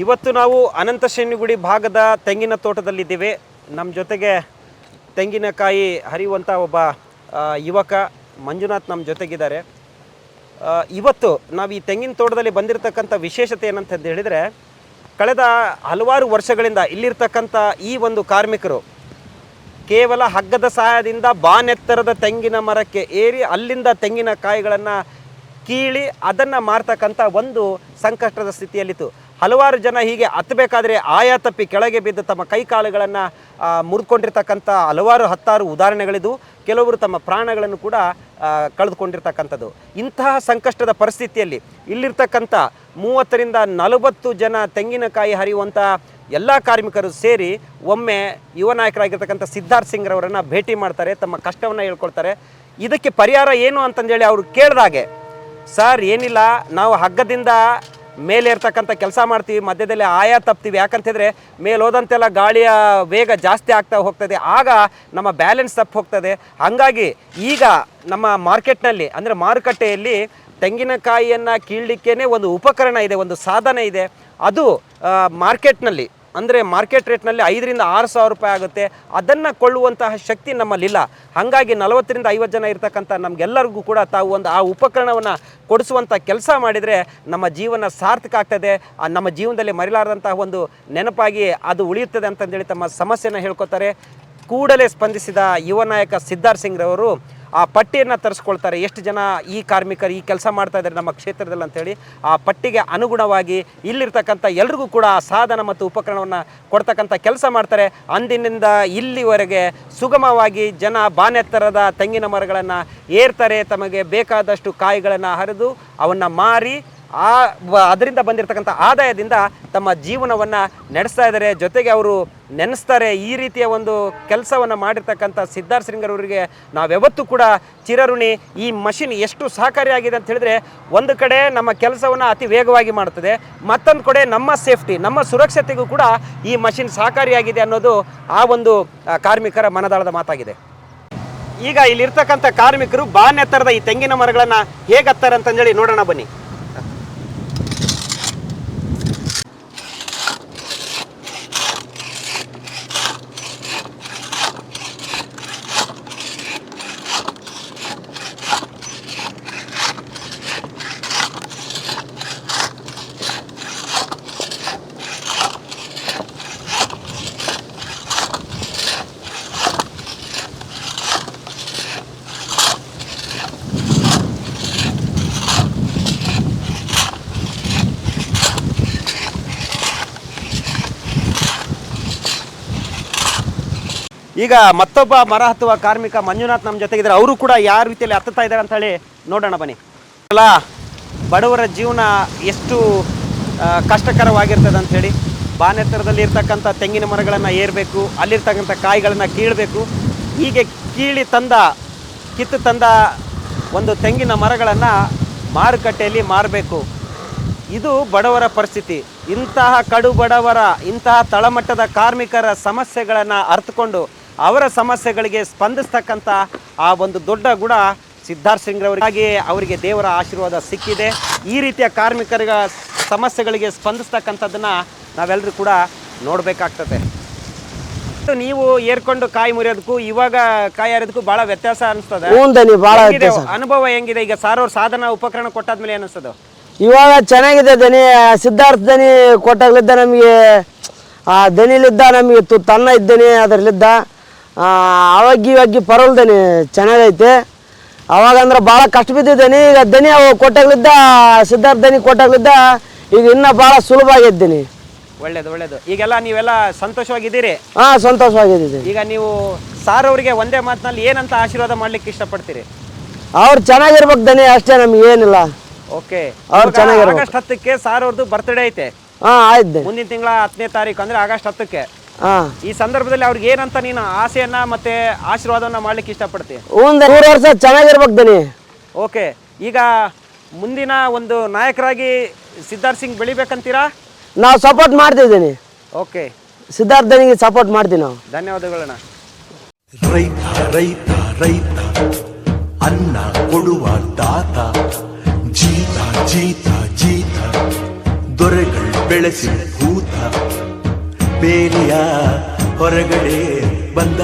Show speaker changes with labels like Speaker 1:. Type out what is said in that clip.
Speaker 1: ಇವತ್ತು ನಾವು ಅನಂತ ಶೆಣ್ಣಿಗುಡಿ ಭಾಗದ ತೆಂಗಿನ ತೋಟದಲ್ಲಿದ್ದೀವಿ. ನಮ್ಮ ಜೊತೆಗೆ ತೆಂಗಿನಕಾಯಿ ಹರಿಯುವಂಥ ಒಬ್ಬ ಯುವಕ ಮಂಜುನಾಥ್ ನಮ್ಮ ಜೊತೆಗಿದ್ದಾರೆ. ಇವತ್ತು ನಾವು ಈ ತೆಂಗಿನ ತೋಟದಲ್ಲಿ ಬಂದಿರತಕ್ಕಂಥ ವಿಶೇಷತೆ ಏನಂತ ಹೇಳಿದರೆ, ಕಳೆದ ಹಲವಾರು ವರ್ಷಗಳಿಂದ ಇಲ್ಲಿರ್ತಕ್ಕಂಥ ಈ ಒಂದು ಕಾರ್ಮಿಕರು ಕೇವಲ ಹಗ್ಗದ ಸಹಾಯದಿಂದ ಬಾನೆತ್ತರದ ತೆಂಗಿನ ಮರಕ್ಕೆ ಏರಿ ಅಲ್ಲಿಂದ ತೆಂಗಿನಕಾಯಿಗಳನ್ನು ಕೀಳಿ ಅದನ್ನು ಮಾರ್ತಕ್ಕಂಥ ಒಂದು ಸಂಕಷ್ಟದ ಸ್ಥಿತಿಯಲ್ಲಿತ್ತು. ಹಲವಾರು ಜನ ಹೀಗೆ ಹತ್ತಬೇಕಾದ್ರೆ ಆಯಾ ತಪ್ಪಿ ಕೆಳಗೆ ಬಿದ್ದು ತಮ್ಮ ಕೈಕಾಲುಗಳನ್ನು ಮುರಿದುಕೊಂಡಿರ್ತಕ್ಕಂಥ ಹಲವಾರು ಹತ್ತಾರು ಉದಾಹರಣೆಗಳಿದ್ದು ಕೆಲವರು ತಮ್ಮ ಪ್ರಾಣಗಳನ್ನು ಕೂಡ ಕಳೆದುಕೊಂಡಿರ್ತಕ್ಕಂಥದ್ದು. ಇಂತಹ ಸಂಕಷ್ಟದ ಪರಿಸ್ಥಿತಿಯಲ್ಲಿ ಇಲ್ಲಿರ್ತಕ್ಕಂಥ ಮೂವತ್ತರಿಂದ ನಲವತ್ತು ಜನ ತೆಂಗಿನಕಾಯಿ ಹರಿಯುವಂಥ ಎಲ್ಲ ಕಾರ್ಮಿಕರು ಸೇರಿ ಒಮ್ಮೆ ಯುವ ನಾಯಕರಾಗಿರ್ತಕ್ಕಂಥ ಸಿದ್ಧಾರ್ಥ್ ಸಿಂಗ್ರವರನ್ನು ಭೇಟಿ ಮಾಡ್ತಾರೆ, ತಮ್ಮ ಕಷ್ಟವನ್ನು ಹೇಳ್ಕೊಳ್ತಾರೆ. ಇದಕ್ಕೆ ಪರಿಹಾರ ಏನು ಅಂತಂದೇಳಿ ಅವರು ಕೇಳಿದಾಗೆ, ಸರ್ ಏನಿಲ್ಲ, ನಾವು ಹಗ್ಗದಿಂದ ಮೇಲೆ ಇರ್ತಕ್ಕಂಥ ಕೆಲಸ ಮಾಡ್ತೀವಿ, ಮಧ್ಯದಲ್ಲಿ ಆಯಾ ತಪ್ತೀವಿ. ಯಾಕಂತಂದರೆ ಮೇಲೆ ಹೋದಂತೆಲ್ಲ ಗಾಳಿಯ ವೇಗ ಜಾಸ್ತಿ ಆಗ್ತಾ ಹೋಗ್ತದೆ. ಆಗ ನಮ್ಮ ಬ್ಯಾಲೆನ್ಸ್ ತಪ್ಪು ಹೋಗ್ತದೆ. ಹಾಗಾಗಿ ಈಗ ನಮ್ಮ ಮಾರ್ಕೆಟ್ನಲ್ಲಿ, ಅಂದರೆ ಮಾರುಕಟ್ಟೆಯಲ್ಲಿ ತೆಂಗಿನಕಾಯಿಯನ್ನು ಕೀಳಲಿಕ್ಕೇ ಒಂದು ಉಪಕರಣ ಇದೆ, ಒಂದು ಸಾಧನ ಇದೆ. ಅದು ಮಾರ್ಕೆಟ್ನಲ್ಲಿ ಅಂದರೆ ಮಾರ್ಕೆಟ್ ರೇಟ್ನಲ್ಲಿ ಐದರಿಂದ ಆರು ಸಾವಿರ ರೂಪಾಯಿ ಆಗುತ್ತೆ. ಅದನ್ನು ಕೊಳ್ಳುವಂತಹ ಶಕ್ತಿ ನಮ್ಮಲ್ಲಿಲ್ಲ. ಹಾಗಾಗಿ ನಲವತ್ತರಿಂದ ಐವತ್ತು ಜನ ಇರ್ತಕ್ಕಂಥ ನಮಗೆಲ್ಲರಿಗೂ ಕೂಡ ತಾವು ಒಂದು ಆ ಉಪಕರಣವನ್ನು ಕೊಡಿಸುವಂಥ ಕೆಲಸ ಮಾಡಿದರೆ ನಮ್ಮ ಜೀವನ ಸಾರ್ಥಕ ಆಗ್ತದೆ. ನಮ್ಮ ಜೀವನದಲ್ಲಿ ಮರಿಲಾರದಂತಹ ಒಂದು ನೆನಪಾಗಿ ಅದು ಉಳಿಯುತ್ತದೆ ಅಂತಂದೇಳಿ ತಮ್ಮ ಸಮಸ್ಯೆನ ಹೇಳ್ಕೊತಾರೆ. ಕೂಡಲೇ ಸ್ಪಂದಿಸಿದ ಯುವ ನಾಯಕ ಸಿದ್ಧಾರ್ಥ ಸಿಂಗ್ರವರು ಆ ಪಟ್ಟಿಯನ್ನು ತರಿಸ್ಕೊಳ್ತಾರೆ. ಎಷ್ಟು ಜನ ಈ ಕಾರ್ಮಿಕರು ಈ ಕೆಲಸ ಮಾಡ್ತಾ ಇದ್ದಾರೆ ನಮ್ಮ ಕ್ಷೇತ್ರದಲ್ಲಿ ಅಂತೇಳಿ ಆ ಪಟ್ಟಿಗೆ ಅನುಗುಣವಾಗಿ ಇಲ್ಲಿರ್ತಕ್ಕಂಥ ಎಲ್ರಿಗೂ ಕೂಡ ಆ ಸಾಧನ ಮತ್ತು ಉಪಕರಣವನ್ನು ಕೊಡ್ತಕ್ಕಂಥ ಕೆಲಸ ಮಾಡ್ತಾರೆ. ಅಂದಿನಿಂದ ಇಲ್ಲಿವರೆಗೆ ಸುಗಮವಾಗಿ ಜನ ಬಾನೆತ್ತರದ ತೆಂಗಿನ ಮರಗಳನ್ನು ಏರ್ತಾರೆ. ತಮಗೆ ಬೇಕಾದಷ್ಟು ಕಾಯಿಗಳನ್ನು ಹರಿದು ಅವನ್ನು ಮಾರಿ ಆ ಅದರಿಂದ ಬಂದಿರತಕ್ಕಂಥ ಆದಾಯದಿಂದ ತಮ್ಮ ಜೀವನವನ್ನು ನಡೆಸ್ತಾ ಇದ್ದಾರೆ. ಜೊತೆಗೆ ಅವರು ನೆನೆಸ್ತಾರೆ. ಈ ರೀತಿಯ ಒಂದು ಕೆಲಸವನ್ನು ಮಾಡಿರ್ತಕ್ಕಂಥ ಸಿದ್ಧಾರ್ಥ ಸಿಂಗರವರಿಗೆ ನಾವ್ಯಾವತ್ತೂ ಕೂಡ ಚಿರಋಣಿ ಈ ಮಷಿನ್ ಎಷ್ಟು ಸಹಕಾರಿಯಾಗಿದೆ ಅಂತ ಹೇಳಿದ್ರೆ ಒಂದು ಕಡೆ ನಮ್ಮ ಕೆಲಸವನ್ನು ಅತಿ ವೇಗವಾಗಿ ಮಾಡ್ತದೆ ಮತ್ತೊಂದು ಕಡೆ ನಮ್ಮ ಸೇಫ್ಟಿ, ನಮ್ಮ ಸುರಕ್ಷತೆಗೂ ಕೂಡ ಈ ಮಷಿನ್ ಸಹಕಾರಿಯಾಗಿದೆ ಅನ್ನೋದು ಆ ಒಂದು ಕಾರ್ಮಿಕರ ಮನದಾಳದ ಮಾತಾಗಿದೆ. ಈಗ ಇಲ್ಲಿರ್ತಕ್ಕಂಥ ಕಾರ್ಮಿಕರು ಬಾನೆತ್ತರದ ಈ ತೆಂಗಿನ ಮರಗಳನ್ನು ಹೇಗೆ ಹತ್ತಾರೆ ಅಂತಂದೇಳಿ ನೋಡೋಣ ಬನ್ನಿ. ಈಗ ಮತ್ತೊಬ್ಬ ಮರ ಹತ್ತುವ ಕಾರ್ಮಿಕ ಮಂಜುನಾಥ್ ನಮ್ಮ ಜೊತೆಗಿದ್ದಾರೆ. ಅವರು ಕೂಡ ಯಾವ ರೀತಿಯಲ್ಲಿ ಹತ್ತುತ್ತಾ ಇದ್ದಾರೆ ಅಂತ ಹೇಳಿ ನೋಡೋಣ ಬನ್ನಿ. ಅಲ್ಲ, ಬಡವರ ಜೀವನ ಎಷ್ಟು ಕಷ್ಟಕರವಾಗಿರ್ತದೆ ಅಂತ ಹೇಳಿ ಬಾನೆತ್ತರದಲ್ಲಿ ಇರ್ತಕ್ಕಂಥ ತೆಂಗಿನ ಮರಗಳನ್ನು ಏರಬೇಕು, ಅಲ್ಲಿರ್ತಕ್ಕಂಥ ಕಾಯಿಗಳನ್ನು ಕೀಳಬೇಕು. ಹೀಗೆ ಕೀಳಿ ತಂದ, ಕಿತ್ತು ತಂದ ಒಂದು ತೆಂಗಿನ ಮರಗಳನ್ನು ಮಾರುಕಟ್ಟೆಯಲ್ಲಿ ಮಾರಬೇಕು. ಇದು ಬಡವರ ಪರಿಸ್ಥಿತಿ. ಇಂತಹ ಕಡು ಬಡವರ, ಇಂತಹ ತಳಮಟ್ಟದ ಕಾರ್ಮಿಕರ ಸಮಸ್ಯೆಗಳನ್ನು ಅರ್ಥಕೊಂಡು ಅವರ ಸಮಸ್ಯೆಗಳಿಗೆ ಸ್ಪಂದಿಸ್ತಕ್ಕಂಥ ಆ ಒಂದು ದೊಡ್ಡ ಗುಣ ಸಿದ್ಧಾರ್ಥ ಸಿಂಗ್ರವರಿಗಾಗಿ ಅವರಿಗೆ ದೇವರ ಆಶೀರ್ವಾದ ಸಿಕ್ಕಿದೆ. ಈ ರೀತಿಯ ಕಾರ್ಮಿಕರ ಸಮಸ್ಯೆಗಳಿಗೆ ಸ್ಪಂದಿಸ್ತಕ್ಕಂಥದ್ದನ್ನು ನಾವೆಲ್ಲರೂ ಕೂಡ ನೋಡಬೇಕಾಗ್ತದೆ. ನೀವು ಏರ್ಕೊಂಡು ಕಾಯಿ ಮುರಿಯೋದಕ್ಕೂ ಇವಾಗ ಕಾಯಿ ಹರಿಯೋದಕ್ಕೂ ಬಹಳ ವ್ಯತ್ಯಾಸ ಅನಿಸ್ತದೆ. ಅನುಭವ ಹೆಂಗಿದೆ? ಈಗ ಸಾರೋರ್ ಸಾಧನ ಉಪಕರಣ ಕೊಟ್ಟಾದ್ಮೇಲೆ ಅನಿಸ್ತದೆ
Speaker 2: ಇವಾಗ ಚೆನ್ನಾಗಿದೆ ದನಿ. ಸಿದ್ಧಾರ್ಥ ದನಿ ಕೊಟ್ಟಾಗ್ಲಿದ್ದ ನಮಗೆ ಆ ದನಿಲಿದ್ದ ನಮಗೆ ತು ತನ್ನ ಇದ್ದನಿ ಅದರಲ್ಲಿದ್ದ ಅವಾಗ ಇವಾಗ ಪರವಲ್ ದನಿ ಚೆನ್ನಾಗೈತೆ. ಅವಾಗಂದ್ರೆ ಭಾಳ ಕಷ್ಟ ಬಿದ್ದಿದ್ದೇನೆ ಈಗ ದನಿ ಅವು ಕೊಟ್ಟಾಗ್ಲಿದ್ದ ಸಿದ್ಧಾರ್ಥ ದನಿ ಕೊಟ್ಟಾಗ್ಲಿದ್ದ ಈಗ ಇನ್ನೂ ಭಾಳ ಸುಲಭ ಆಗಿದ್ದೀನಿ. ದನಿ
Speaker 1: ಒಳ್ಳೇದು ಒಳ್ಳೇದು. ಈಗೆಲ್ಲ ನೀವೆಲ್ಲ ಸಂತೋಷವಾಗಿದ್ದೀರಿ?
Speaker 2: ಹಾಂ ಸಂತೋಷವಾಗಿದ್ದೀನಿ
Speaker 1: ಈಗ ನೀವು ಸಾರ್ ಅವರಿಗೆ ಒಂದೇ ಮಾತಿನಲ್ಲಿ ಏನಂತ ಆಶೀರ್ವಾದ ಮಾಡ್ಲಿಕ್ಕೆ ಇಷ್ಟಪಡ್ತೀರಿ?
Speaker 2: ಅವ್ರು ಚೆನ್ನಾಗಿರ್ಬೇಕು ದನಿ ಅಷ್ಟೇ ನಮ್ಗೆ ಏನಿಲ್ಲ.
Speaker 1: ಓಕೆ.
Speaker 2: ಅವ್ರು ಚೆನ್ನಾಗಿರ್ಬೇಕು.
Speaker 1: ಆಗಸ್ಟ್ ಹತ್ತಕ್ಕೆ ಸಾರ್ ಅವ್ರದ್ದು ಬರ್ತ್ಡೇ ಐತೆ.
Speaker 2: ಹಾಂ ಆಯ್ತು
Speaker 1: ಮುಂದಿನ ತಿಂಗಳ ಹತ್ತನೇ ತಾರೀಕು ಅಂದ್ರೆ ಆಗಸ್ಟ್ ಹತ್ತಕ್ಕೆ. ಈ ಸಂದರ್ಭದಲ್ಲಿ ಅವ್ರಿಗೆ ಏನಂತ ನೀನು ಆಸೆಯನ್ನ ಮತ್ತೆ ಆಶೀರ್ವಾದವನ್ನ ಮಾಡ್ಲಿಕ್ಕೆ ಇಷ್ಟಪಡ್ತೀಯ?
Speaker 2: ನೂರು ವರ್ಷ ಚೆನ್ನಾಗಿರ್ಬೇಕು ದನಿ.
Speaker 1: ಓಕೆ ಈಗ ಮುಂದಿನ ಒಂದು ನಾಯಕರಾಗಿ ಸಿದ್ಧಾರ್ಥ ಸಿಂಗ್ ಬೆಳಿಬೇಕಂತೀರಾ?
Speaker 2: ನಾವು ಸಪೋರ್ಟ್ ಮಾಡ್ತಿದ್ದೀನಿ
Speaker 1: ಓಕೆ.
Speaker 2: ಸಿದ್ಧಾರ್ಥ ಸಪೋರ್ಟ್ ಮಾಡ್ತೀನಿ ನಾವು.
Speaker 1: ಧನ್ಯವಾದಗಳಣ್ಣ.
Speaker 3: ರೈತ ರೈತ ರೈತ ಅನ್ನ ಕೊಡುವ ದಾತ ಜೀತ ಜೀತ ಜೀತ ದೊರೆಗಳು ಬೆಳೆಸಿ ಭೂತ. ಬೇಲಿಯ ಹೊರಗಡೆ ಬಂದ